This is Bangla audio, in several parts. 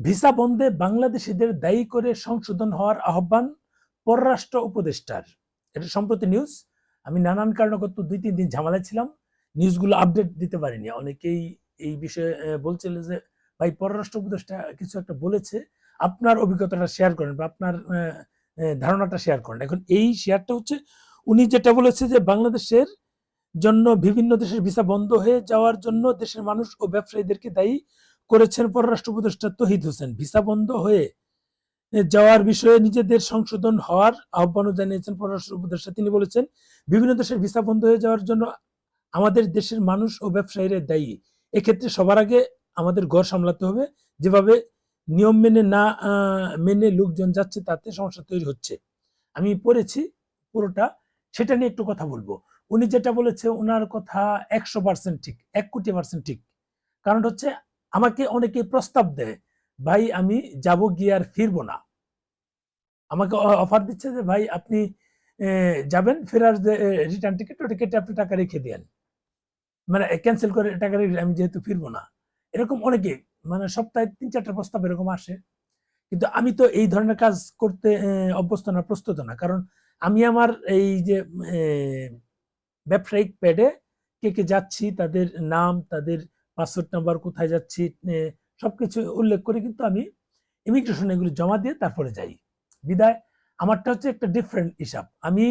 ভিসা বন্ধে বাংলাদেশিদের দায়ী করে সংশোধন হওয়ার আহ্বান পররাষ্ট্র উপদেষ্টার। এটা সম্প্রতি নিউজ আমি নানান কারণগত দুই তিন দিন ঝামেলায় ছিলাম। নিউজগুলো আপডেট দিতে পারিনি। অনেকেই এই বিষয়ে বলছিল যে, ভাই, পররাষ্ট্র উপদেষ্টা কিছু একটা বলেছে। আপনার অভিজ্ঞতাটা শেয়ার করেন বা আপনার ধারণাটা শেয়ার করেন। এখন এই শেয়ারটা হচ্ছে, উনি যেটা বলেছে যে, বাংলাদেশের জন্য বিভিন্ন দেশের ভিসা বন্ধ হয়ে যাওয়ার জন্য দেশের মানুষ ও ব্যবসায়ীদেরকে দায়ী করেছেন পররাষ্ট্র উপদেষ্টা তহিদ হোসেন। ভিসা বন্ধ হয়ে যাওয়ার বিষয়ে নিজেদের সংশোধন হওয়ার আহ্বানও জানিয়েছেন পররাষ্ট্র উপদেষ্টা। তিনি বলেছেন, বিভিন্ন দেশের ভিসা বন্ধ হয়ে যাওয়ার জন্য আমাদের দেশের মানুষ ও ব্যবসায়ীরা দায়ী। এক্ষেত্রে সবার আগে আমাদের ঘর সামলাতে হবে। যেভাবে নিয়ম মেনে না মেনে লোকজন যাচ্ছে, তাতে সমস্যা তৈরি হচ্ছে। আমি পড়েছি পুরোটা, সেটা নিয়ে একটু কথা বলব। উনি যেটা বলেছে ওনার কথা একশো পার্সেন্ট ঠিক, এক কোটি পার্সেন্ট ঠিক। কারণ হচ্ছে আমাকে অনেকে প্রস্তাব দেয়, ভাই, আমি যাব গিয়ে আর ফিরবো না। আমাকে অফার দিচ্ছে যে, ভাই, আপনি যাবেন, ফেরার যে রিটার্ন টিকিট ওটা কেটে আপনি টাকা রেখে দেন। মানে ক্যান্সেল করে টাকা রেখে, আমি যেহেতু ফিরবো না। এরকম অনেকে মানে সপ্তাহে তিন, চারটা প্রস্তাব এরকম আসে। কিন্তু আমি তো এই ধরনের কাজ করতে অভ্যস্ত না, প্রস্তুত না। কারণ আমি আমার এই যে ব্যবসায়িক প্যাডে কে কে যাচ্ছি, তাদের নাম, তাদের পাসপোর্ট নাম্বার কোথায় যাচ্ছি এ, সবকিছু উল্লেখ করে কিন্তু আমি ইমিগ্রেশন এগুলো জমা দিয়ে তারপরে যাই। বিদায় আমারটা হচ্ছে একটা ডিফারেন্ট হিসাব। আমি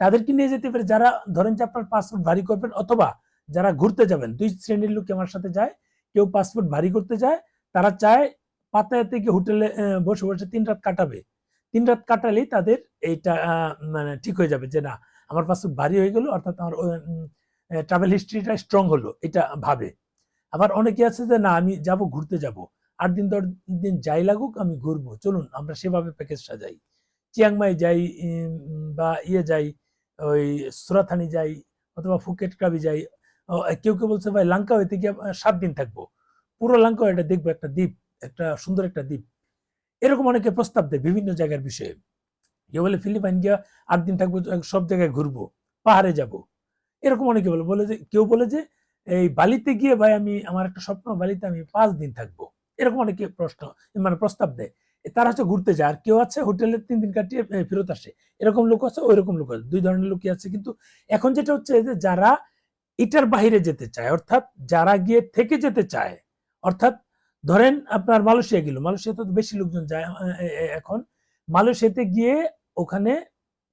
তাদেরকে নিয়ে যেতে পারি যারা ধরেন যে আপনার পাসপোর্ট ভারী করবেন অথবা যারা ঘুরতে যাবেন দুই শ্রেণির লোক আমার সাথে যায় কেউ পাসপোর্ট ভারী করতে যায় তারা চায় পাতায়াতে গিয়ে হোটেলে বসে বসে তিন রাত কাটাবে। তিন রাত কাটালেই তাদের এইটা মানে ঠিক হয়ে যাবে যে না আমার পাসপোর্ট ভারী হয়ে গেল অর্থাৎ আমার ট্রাভেল হিস্ট্রিটা স্ট্রং হলো এটা ভাবে। আবার অনেকে আছে যে, না, আমি যাব, ঘুরতে যাব। আট দিন, দশ দিন যাই লাগুক, আমি ঘুরবো। চলুন, আমরা সেভাবে প্যাকেজ সাজাই। চিয়াংমাই যাই বা ইয়ে যাই, ওই সুরাথানি যাই, অথবা ফুকেট ক্লাবে যাই। কেউ কেউ বলছে, ভাই, লাঙ্কা হইতে গিয়ে সাত দিন থাকব। পুরো লাঙ্কা এটা দেখব, একটা দ্বীপ, একটা সুন্দর একটা দ্বীপ। এরকম অনেকে প্রস্তাব দেয় বিভিন্ন জায়গার বিষয়ে। কেউ বলে, ফিলিপাইন গিয়া আট দিন থাকব, সব জায়গায় ঘুরবো, পাহাড়ে যাব। এরকম অনেকে বলে বলে যে, কেউ বলে যে এই বালিতে গিয়ে ভাই আমি, আমার একটা স্বপ্ন বালিতে আমি পাঁচ দিন থাকব। এরকম অনেকে প্রশ্ন মানে প্রস্তাব দেয়। তারা হচ্ছে ঘুরতে যায়। আর কেউ আছে হোটেলে তিন দিন কাটিয়ে ফেরত আসে। এরকম লোক আছে ওই রকম লোক আছে। দুই ধরনের লোকই আছে। কিন্তু এখন যেটা হচ্ছে যে যারা এটার বাইরে যেতে চায়, অর্থাৎ যারা গিয়ে থেকে যেতে চায়, অর্থাৎ ধরেন আপনার মালয়েশিয়া গেল। মালয়েশিয়াতে তো বেশি লোকজন যায় এখন। মালয়েশিয়াতে গিয়ে ওখানে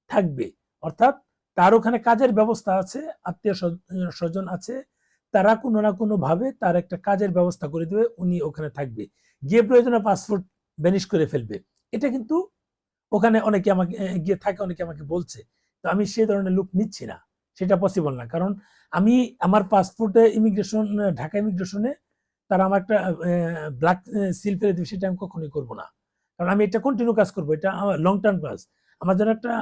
থাকবে। অর্থাৎ তার ওখানে কাজের ব্যবস্থা আছে, আত্মীয় স্বজ- স্বজন আছে। তারা কোনো না কোনো ভাবে তার একটা কাজের ব্যবস্থা করে দেবে, উনি ওখানে থাকবে। গিয়ে প্রয়োজনে পাসপোর্ট ব্যানিশ করে ফেলবে। এটা কিন্তু ওখানে অনেকে আমাকে গিয়ে থাকে, অনেকে আমাকে বলছে। তো আমি সেই ধরনের লুক নিচ্ছি না। সেটা পসিবল না। কারণ আমি আমার পাসপোর্টে ইমিগ্রেশন ঢাকা ইমিগ্রেশনে তারা আমার একটা ব্ল্যাক সিল ফেলে দেবে, সেটা আমি কখনোই করব না। কারণ আমি এটা কন্টিনিউ কাজ করব। এটা লং টার্ম কাজ। আমার যেন একটা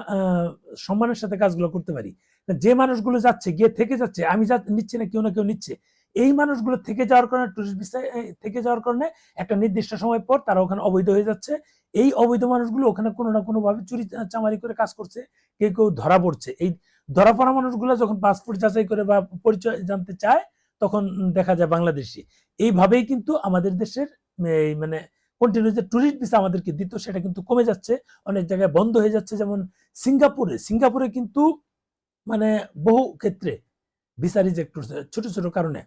সম্মানের সাথে কাজগুলো করতে পারি। যে মানুষগুলো যাচ্ছে, গিয়ে থেকে যাচ্ছে, আমি যা নিচ্ছি না, কেউ না কেউ নিচ্ছে। এই মানুষগুলো থেকে যাওয়ার কারণে টুরিস্ট ভিসায় থেকে যাওয়ার কারণে একটা নির্দিষ্ট সময় পর তারা ওখানে অবৈধ হয়ে যাচ্ছে। এই অবৈধ মানুষগুলো ওখানে কোনো না কোনো ভাবে চুরি, চামারি করে কাজ করছে, কেউ কেউ ধরা পড়ছে। এই ধরা পড়া মানুষগুলো যখন পাসপোর্ট যাচাই করে বা পরিচয় জানতে চায়, তখন দেখা যায় বাংলাদেশি। এইভাবেই কিন্তু আমাদের দেশের মানে কন্টিনিউ যে টুরিস্ট ভিসা আমাদেরকে দিত, সেটা কিন্তু কমে যাচ্ছে, অনেক জায়গায় বন্ধ হয়ে যাচ্ছে। যেমন সিঙ্গাপুরে সিঙ্গাপুরে কিন্তু মানে বহু ক্ষেত্রে ভিসা রিজেক্ট করছে ছোট ছোট কারণে।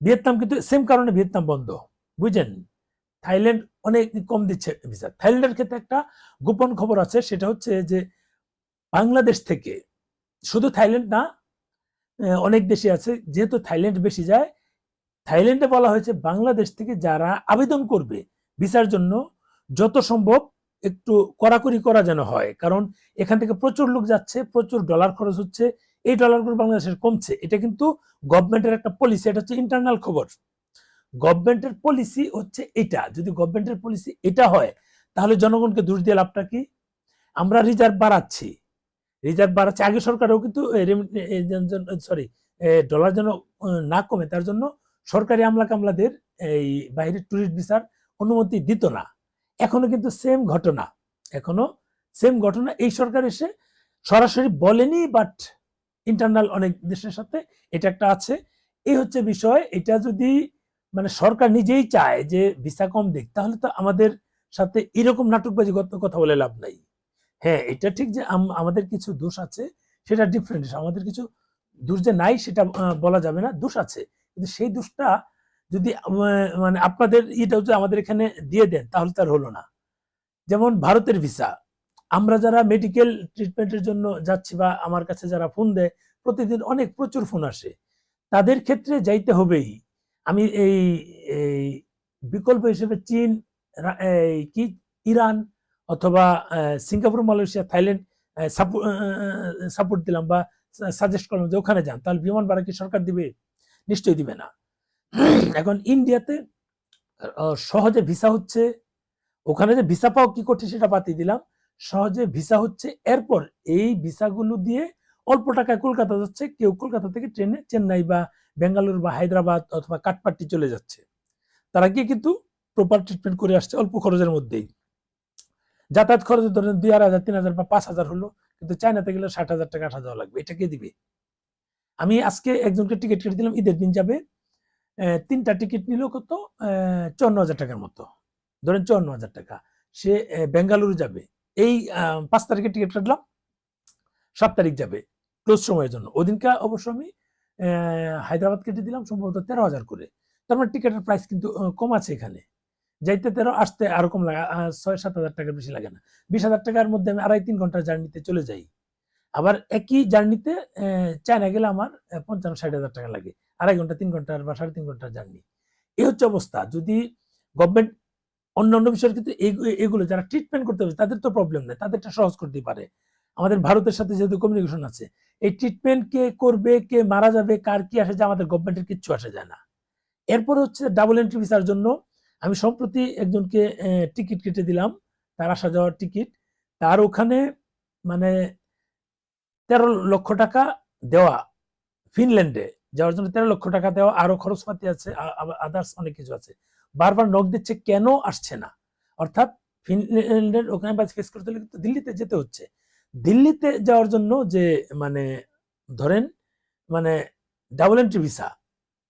ভিয়েতনাম কিন্তু সেম কারণে ভিয়েতনাম বন্ধ, বুঝছেন? থাইল্যান্ড অনেক কম দিচ্ছে ভিসা থাইল্যান্ডের ক্ষেত্রে একটা গোপন খবর আছে, সেটা হচ্ছে যে বাংলাদেশ থেকে শুধু থাইল্যান্ড না অনেক দেশে আছে, যেহেতু থাইল্যান্ড বেশি যায়, থাইল্যান্ডে বলা হয়েছে বাংলাদেশ থেকে যারা আবেদন করবে ভিসার জন্য যত সম্ভব একটু কড়াকড়ি করা যেন হয়। কারণ এখান থেকে প্রচুর লোক যাচ্ছে, প্রচুর ডলার খরচ হচ্ছে। এই ডলারগুলো বাংলাদেশের কমছে। এটা কিন্তু গভর্নমেন্টের একটা পলিসি এটা হচ্ছে ইন্টারনাল খবর। গভর্নমেন্টের পলিসি হচ্ছে এটা। যদি গভর্নমেন্টের পলিসি এটা হয়, তাহলে জনগণকে দোষ দিয়ে লাভটা কি? আমরা রিজার্ভ বাড়াচ্ছি। রিজার্ভ বাড়াচ্ছে। আগে সরকারও কিন্তু সরি ডলার যেন না কমে, তার জন্য সরকারি আমলা কামলাদের এই বাইরের টুরিস্ট ভিসার অনুমতি দিত না। এখনও কিন্তু সেম ঘটনা, এখনও সেম ঘটনা। এই সরকার এসে সরাসরি বলেনি বাট ইন্টারনাল অনেক দেশের সাথে এটা একটা আছে। এই হচ্ছে বিষয়, এটা যদি মানে সরকার নিজেই চায় যে ভিসা কম দিক, তাহলে তো আমাদের সাথে এরকম নাটকবাজি কথা- কথা বলে লাভ নাই। হ্যাঁ এটা ঠিক যে আম- আমাদের কিছু দোষ আছে, সেটা ডিফারেন্ট আমাদের কিছু দোষ যে নাই সেটা বলা যাবে না, দোষ আছে। কিন্তু সেই দোষটা যদি মানে আপনাদের এটা যদি আমাদের এখানে দিয়ে দেন, তাহলে তার হলো না। যেমন ভারতের ভিসা আমরা যারা মেডিকেল ট্রিটমেন্টের জন্য যাচ্ছি বা আমার কাছে যারা ফোন দেয়, প্রতিদিন অনেক প্রচুর ফোন আসে। তাদের ক্ষেত্রে যাইতে হবেই। আমি এই এই বিকল্প হিসেবে চীন কি, ইরান অথবা সিঙ্গাপুর, মালয়েশিয়া, থাইল্যান্ড সাপোর্ট দিলাম বা সাজেস্ট করলাম যে ওখানে যান, তাহলে বিমান ভাড়া কি সরকার দিবে? নিশ্চয়ই দিবে না। এখন ইন্ডিয়াতে সহজে ভিসা হচ্ছে, ওখানে যে ভিসা পাও কি করছে সেটা বাতিল দিলাম। সহজে ভিসা হচ্ছে, এরপর এই ভিসাগুলো দিয়ে অল্প টাকায় কলকাতা যাচ্ছে, কেউ কলকাতা থেকে ট্রেনে চেন্নাই বা বেঙ্গালুরু বা হায়দ্রাবাদ অথবা কাঠপাট্টি চলে যাচ্ছে। তারা গিয়ে কিন্তু প্রপার ট্রিটমেন্ট করে আসছে অল্প খরচের মধ্যেই। যাতায়াত খরচ ধরেন দুই আড়াই হাজার, তিন হাজার বা পাঁচ হাজার হলো, কিন্তু চায়নাতে গেলে ষাট হাজার টাকা আট হাজার লাগবে, এটা কে দিবে? আমি আজকে একজনকে টিকিট কেটে দিলাম, ঈদের দিন যাবে। তিনটা টিকিট নিল কত? চুয়ান্ন হাজার টাকার মতো। ধরেন চুয়ান্ন হাজার টাকা। সে বেঙ্গালুরু যাবে। এই পাঁচ তারিখে টিকিট কাটলাম সাত তারিখ যাবে। ক্লোজ সময়ের জন্য। ওদিনকে অবশ্য আমি হায়দ্রাবাদ কেটে দিলাম, সম্ভবত তেরো হাজার করে। তার মানে টিকিটের প্রাইস কিন্তু কম আছে এখানে। যাইতে তেরো, আসতে আরও কম লাগে। ছয়, সাত হাজার টাকার বেশি লাগে না। বিশ হাজার টাকার মধ্যে আমি আড়াই, তিন ঘণ্টার জার্নিতে চলে যাই। আবার একই জার্নিতে চায়না গেলে আমার পঞ্চান্ন, ষাট হাজার টাকা লাগে। আড়াই ঘণ্টা, তিন ঘণ্টার বা সাড়ে তিন ঘণ্টার জার্নি এই হচ্ছে অবস্থা। যদি গভর্নমেন্ট অন্য অন্য বিষয়ের এই- এগুলো যারা ট্রিটমেন্ট করতে হবে তাদের তো প্রবলেম নেই, তাদেরটা সহজ করতে পারে। আমাদের ভারতের সাথে যেহেতু কমিউনিকেশন আছে, এই ট্রিটমেন্ট কে করবে, কে মারা যাবে, কার কি আসে যায়, আমাদের গভর্নমেন্টের কিচ্ছু আসে যায় না। এরপর হচ্ছে ডাবল এন্ট্রি ভিসার জন্য আমি সম্প্রতি একজনকে টিকিট কেটে দিলাম, তার আসা যাওয়ার টিকিট তার ওখানে মানে তেরো লক্ষ টাকা দেওয়া ফিনল্যান্ডে। যাওয়ার জন্য তেরো লক্ষ টাকা দেওয়া, আরও খরচপাতি আছে আদার্স অনেক কিছু আছে। বারবার নক দিচ্ছে, কেন আসছে না? অর্থাৎ ফিনল্যান্ডের ওখানে ফেস করতে হলে কিন্তু দিল্লিতে যেতে হচ্ছে। দিল্লিতে যাওয়ার জন্য যে মানে ধরেন মানে ডাবল এন্ট্রি ভিসা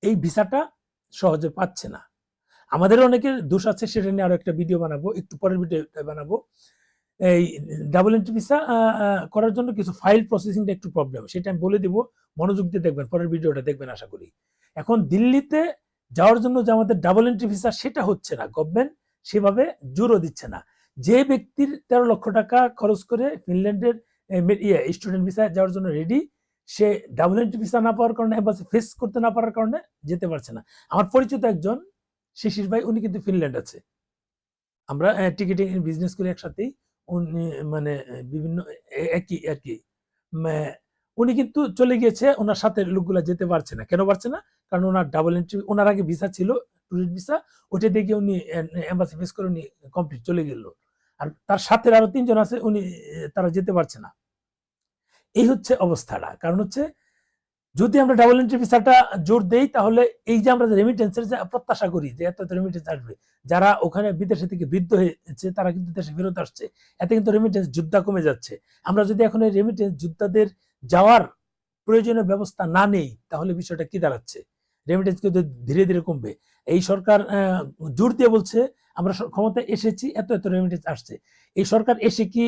এই ভিসাটা সহজে পাচ্ছে না। আমাদের অনেকের দোষ আছে, সেটা নিয়ে আরও একটা ভিডিও বানাবো, একটু পরের ভিডিও বানাবো। এই ডাবল এন্ট্রি ভিসা করার জন্য কিছু ফাইল প্রসেসিংটা একটু প্রবলেম সেটা আমি বলে দিব, মনোযোগ দিয়ে দেখবেন, পরের ভিডিওটা দেখবেন, আশা করি। এখন দিল্লিতে যাওয়ার জন্য যে আমাদের ডাবল এন্ট্রি ভিসা সেটা হচ্ছে না। গভর্নমেন্ট সেভাবে জোরও দিচ্ছে না। যে ব্যক্তির তেরো লক্ষ টাকা খরচ করে ফিনল্যান্ডের ইয়ে স্টুডেন্ট ভিসা যাওয়ার জন্য রেডি সে ডাবল এন্ট্রি ভিসা না পাওয়ার কারণে এম্বাসি ফেস করতে না পারার কারণে যেতে পারছে না। আমার পরিচিত একজন, শিশির ভাই, উনি কিন্তু ফিনল্যান্ড আছে। আমরা টিকিটিং বিজনেস করি একসাথেই। উনি মানে বিভিন্ন একই একই। উনি কিন্তু চলে গিয়েছে ওনার সাথে লোকগুলা যেতে পারছে না। কেন পারছে না? কারণ ওনার ডাবল এন্ট্রি ওনার আগে ভিসা ছিল টুরিস্ট ভিসা ওইটা দেখে উনি এম্বাসি ফেস করে উনি কমপ্লিট চলে গেল। আর তার সাথে আরও তিনজন আছে, উনি তারা যেতে পারছে না। এই হচ্ছে অবস্থাটা। কারণ হচ্ছে যদি আমরা ডাবল এন্ট্রি ভিসাটা জোর দেই, তাহলে এই যে আমরা রেমিটেন্সের যে প্রত্যাশা করি, যে এত রেমিটেন্স আসবে, যারা ওখানে বিদেশে থেকে বৃদ্ধ হয়েছে, তারা কিন্তু দেশে ফেরত আসছে, এতে কিন্তু রেমিটেন্স যোদ্ধা কমে যাচ্ছে। আমরা যদি এখন এই রেমিটেন্স যোদ্ধাদের যাওয়ার প্রয়োজনীয় ব্যবস্থা না নেই, তাহলে বিষয়টা কি দাঁড়াচ্ছে? রেমিটেন্স কিন্তু ধীরে ধীরে কমবে। এই সরকার জোর দিয়ে বলছে, আমরা ক্ষমতায় এসেছি, এত এত রেমিটেন্স আসছে। এই সরকার এসে কি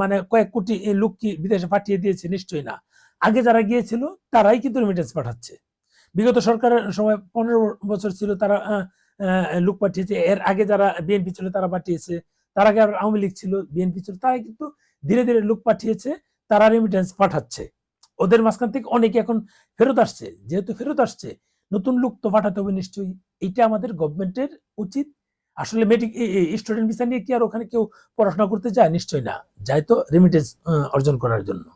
মানে কয়েক কোটি লোক কি বিদেশে পাঠিয়ে দিয়েছে? নিশ্চয়ই না। আগে যারা গিয়েছিল, তারাই কিন্তু রেমিটেন্স পাঠাচ্ছে। বিগত সরকারের সময় পনেরো বছর ছিল, তারা লোক পাঠিয়েছে। এর আগে যারা বিএনপি ছিল, তারা পাঠিয়েছে। তার আগে আওয়ামী লীগ ছিল বিএনপি ছিল তারা কিন্তু ধীরে ধীরে লোক পাঠিয়েছে, তারা রেমিটেন্স পাঠাচ্ছে। ওদের মাঝখান থেকে অনেকে এখন ফেরত আসছে। যেহেতু ফেরত আসছে, নতুন লোক তো পাঠাতে হবে নিশ্চয়ই। এটা আমাদের গভর্নমেন্টের উচিত। আসলে মেডিক স্টুডেন্ট ভিসা নিয়ে কি আর ওখানে কেউ পড়াশোনা করতে যায়? নিশ্চয়ই না। যায় তো রেমিটেন্স অর্জন করার জন্য।